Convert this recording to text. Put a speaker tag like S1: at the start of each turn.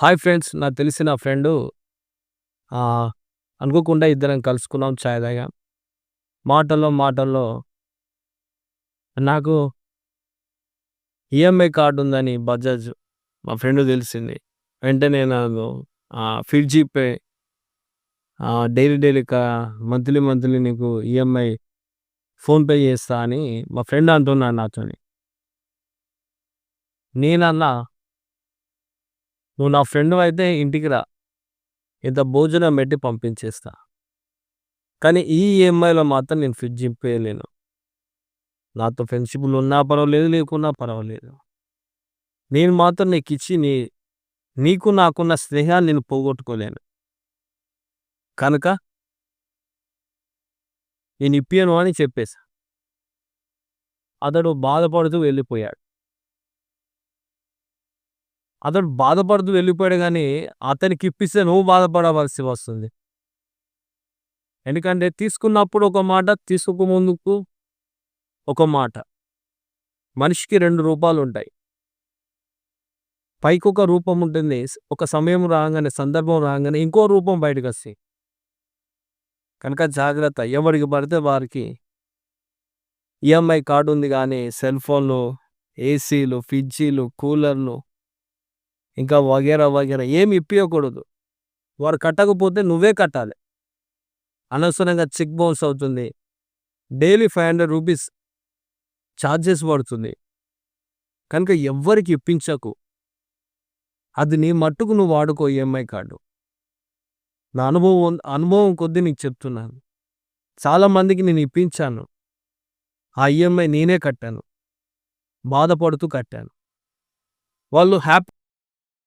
S1: Hi friends నాకు తెలిసిన friend అనుకోకుండా ఇద్దరం కలుసుకున్నాం చాయ్ తాగా. మాటల్లో మాటల్లో నాకు ఈఎంఐ కార్డు ఉందని బజాజ్ మా ఫ్రెండ్ తెలిసింది. వెంటనే నాకు ఫిట్ జీపే డైలీ డైలీ కా మంత్లీ మంత్లీ నీకు ఈఎంఐ ఫోన్పే చేస్తా అని మా ఫ్రెండ్ అంటున్నాను నాతో నేనన్నా నువ్వు నా ఫ్రెండ్ అయితే ఇంటికి రా. ఇంత భోజనం పెట్టి పంపించేస్తా. కానీ ఈ ఈఎంఐలో మాత్రం నేను ఫ్రిడ్జ్ ఇంపేయలేను నాతో ఫ్రెండ్షిప్లు ఉన్నా పర్వాలేదు లేకున్నా పర్వాలేదు. నేను మాత్రం నీకు ఇచ్చి నీ నీకు నాకున్న స్నేహాన్ని నేను పోగొట్టుకోలేను. కనుక నేను ఇప్పాను అని చెప్పేశా అతడు బాధపడుతూ వెళ్ళిపోయాడు. అతడు బాధపడుతూ వెళ్ళిపోయాడు కానీ అతనికి ఇప్పిస్తే నువ్వు బాధపడవలసి వస్తుంది. ఎందుకంటే తీసుకున్నప్పుడు ఒక మాట తీసుకోక ముందుకు ఒక మాట. మనిషికి రెండు రూపాలు ఉంటాయి. పైకి ఒక రూపం ఉంటుంది ఒక సమయం రాగానే సందర్భం రాగానే ఇంకో రూపం బయటకు వస్తాయి. కనుక జాగ్రత్త ఎవరికి పడితే వారికి ఈఎంఐ కార్డు ఉంది కానీ సెల్ ఫోన్లు ఏసీలు ఫ్రిడ్జీలు కూలర్లు ఇంకా వగేరా వగేరా ఏమి ఇప్పించకూడదు వారు కట్టకపోతే నువ్వే కట్టాలి. అనవసరంగా చెక్ బౌన్స్ అవుతుంది. Daily five hundred rupees charges పడుతుంది. కనుక ఎవ్వరికి ఇప్పించకు. అది నీ మట్టుకు నువ్వు వాడుకో ఈఎంఐ కార్డు. నా అనుభవం అనుభవం కొద్దీ నీకు చెప్తున్నాను. చాలామందికి నేను ఇప్పించాను. ఆ ఈఎంఐ నేనే కట్టాను. బాధపడుతూ కట్టాను. వాళ్ళు హ్యాపీ